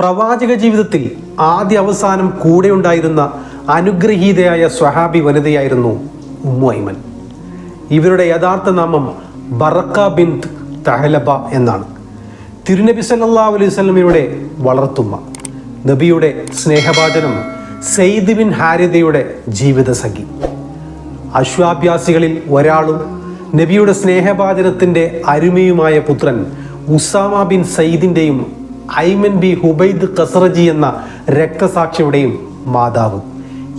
പ്രവാചക ജീവിതത്തിൽ ആദ്യ അവസാനം കൂടെ ഉണ്ടായിരുന്ന അനുഗ്രഹീതയായ സ്വഹാബി വനിതയായിരുന്നു ഉമ്മു ഐമൻ ഇവരുടെ യഥാർത്ഥ നാമം ബറക്ക ബിൻ തഹലബ എന്നാണ്. തിരുനബി സല്ലാ അലൈഹി വളർത്തുമ്മ നബിയുടെ സ്നേഹഭാചനം സെയ്ദ് ബിൻ ഹാരിതയുടെ ജീവിതസഖി. അശ്വാഭ്യാസികളിൽ ഒരാളും നബിയുടെ സ്നേഹഭാചനത്തിന്റെ അരുമയുമായ പുത്രൻ ഉസാമ ബിൻ സയ്യിദിന്റെയും ഐമൻ ബി ഹുബൈദ് കസറജി എന്ന രക്തസാക്ഷിയുടെയും മാതാവ്.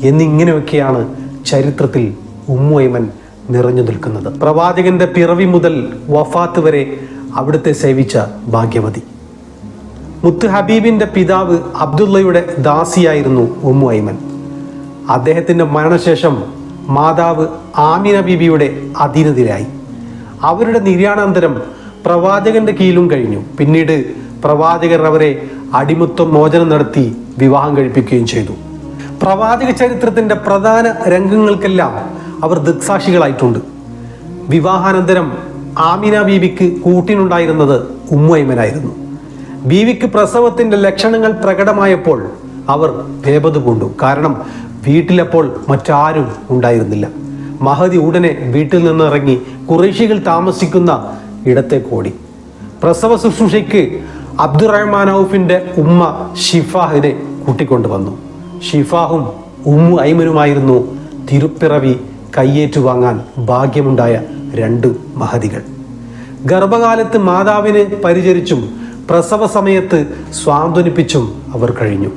എന്നിങ്ങനെയൊക്കെയാണ് ചരിത്രത്തിൽ ഉമ്മു ഐമൻ നിറഞ്ഞു നിൽക്കുന്നത്. പ്രവാചകന്റെ പിറവി മുതൽ വഫാത്ത് വരെ അവിടുത്തെ സേവിച്ച ഭാഗ്യവതി. മുത്ത് ഹബീബിന്റെ പിതാവ് അബ്ദുള്ളയുടെ ദാസിയായിരുന്നു ഉമ്മു ഐമൻ. അദ്ദേഹത്തിന്റെ മരണശേഷം മാതാവ് ആമിന ബീബിയുടെ അധീനതയിലായി. അവരുടെ നിര്യാണാന്തരം പ്രവാചകന്റെ കീഴിലും കഴിഞ്ഞു. പിന്നീട് പ്രവാചകർ അവരെ അടിമത്വം മോചനം നടത്തി വിവാഹം കഴിപ്പിക്കുകയും ചെയ്തു. പ്രവാചക ചരിത്രത്തിന്റെ പ്രധാന രംഗങ്ങൾക്കെല്ലാം അവർ ദൃക്സാക്ഷികളായിട്ടുണ്ട്. വിവാഹാനന്തരം ആമിന ബീവിക്ക് കൂട്ടിനുണ്ടായിരുന്നത് ഉമ്മൈമനായിരുന്നു ബീവിക്ക് പ്രസവത്തിന്റെ ലക്ഷണങ്ങൾ പ്രകടമായപ്പോൾ അവർ ഭേപത് കൊണ്ടു കാരണം വീട്ടിലപ്പോൾ മറ്റാരും ഉണ്ടായിരുന്നില്ല. മഹതി ഉടനെ വീട്ടിൽ നിന്നിറങ്ങി കുറേശികൾ താമസിക്കുന്ന ഇടത്തേക്കോടി പ്രസവ ശുശ്രൂഷയ്ക്ക് അബ്ദുറഹ്മാൻ ഔഫിന്റെ ഉമ്മ ഷിഫാഹിനെ കൂട്ടിക്കൊണ്ടുവന്നു. ഷിഫാഹും ഉമ്മു ഐമനുമായിരുന്നു തിരുപ്പിറവി കയ്യേറ്റുവാങ്ങാൻ ഭാഗ്യമുണ്ടായ രണ്ട് മഹതികൾ. ഗർഭകാലത്ത് മാതാവിനെ പരിചരിച്ചും പ്രസവ സമയത്ത് സ്വാന്തനിപ്പിച്ചും അവർ കഴിഞ്ഞു.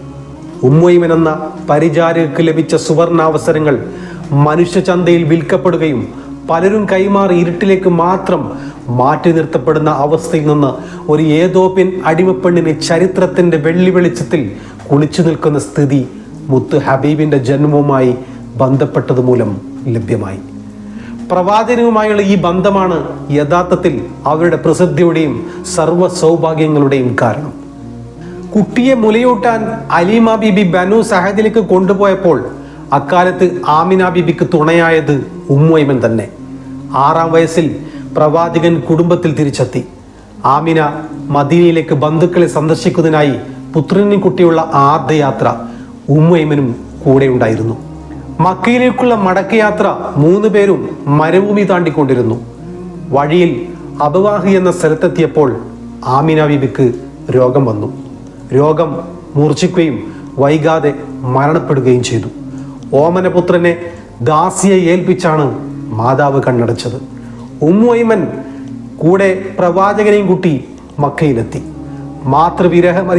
ഉമ്മൊയ്മൻ എന്ന പരിചാരകർക്ക് ലഭിച്ച സുവർണാവസരങ്ങൾ മനുഷ്യചന്തയിൽ വിൽക്കപ്പെടുകയും പലരും കൈമാറി ഇരുട്ടിലേക്ക് മാത്രം മാറ്റി നിർത്തപ്പെടുന്ന അവസ്ഥയിൽ നിന്ന് ഒരു ഏതോപ്യൻ അടിമപ്പെണ്ണിന് ചരിത്രത്തിന്റെ വെള്ളി വെളിച്ചത്തിൽ കുളിച്ചു നിൽക്കുന്ന സ്ഥിതി മുത്ത് ഹബീബിന്റെ ജന്മവുമായി ബന്ധപ്പെട്ടത് മൂലം ലഭ്യമായി. പ്രവാചകനുമായുള്ള ഈ ബന്ധമാണ് യഥാർത്ഥത്തിൽ അവരുടെ പ്രസിദ്ധിയുടെയും സർവ സൗഭാഗ്യങ്ങളുടെയും കാരണം. കുട്ടിയെ മുലയൂട്ടാൻ അലീമ ബിബി ബനു സഹദിലേക്ക് കൊണ്ടുപോയപ്പോൾ അക്കാലത്ത് ആമിന ബിബിക്ക് തുണയായത് ഉമ്മൈമൻ തന്നെ. ആറാം വയസ്സിൽ പ്രവാചകൻ കുടുംബത്തിൽ തിരിച്ചെത്തി. ആമിന മദീനയിലേക്ക് ബന്ധുക്കളെ സന്ദർശിക്കുന്നതിനായി പുത്രനും കുട്ടിയുള്ള ആദ്യയാത്ര ഉമ്മൈമനും കൂടെ ഉണ്ടായിരുന്നു. മക്കയിലേക്കുള്ള മടക്കയാത്ര മൂന്ന് പേരും മരുഭൂമി താണ്ടിക്കൊണ്ടിരുന്നു. വഴിയിൽ അബവാഹി എന്ന സ്ഥലത്തെത്തിയപ്പോൾ ആമിന ബിബിക്ക് രോഗം വന്നു. രോഗം മൂർച്ഛിക്കുകയും വൈകാതെ മരണപ്പെടുകയും ചെയ്തു. ഓമനപുത്രനെ ദാസിയെ ഏൽപ്പിച്ചാണ് മാതാവ് കണ്ണടച്ചത്. ഉമ്മുഐമൻ കൂടെ പ്രവാചകനെയും കൂട്ടി മക്കയിലെത്തി. മാതൃവിരഹം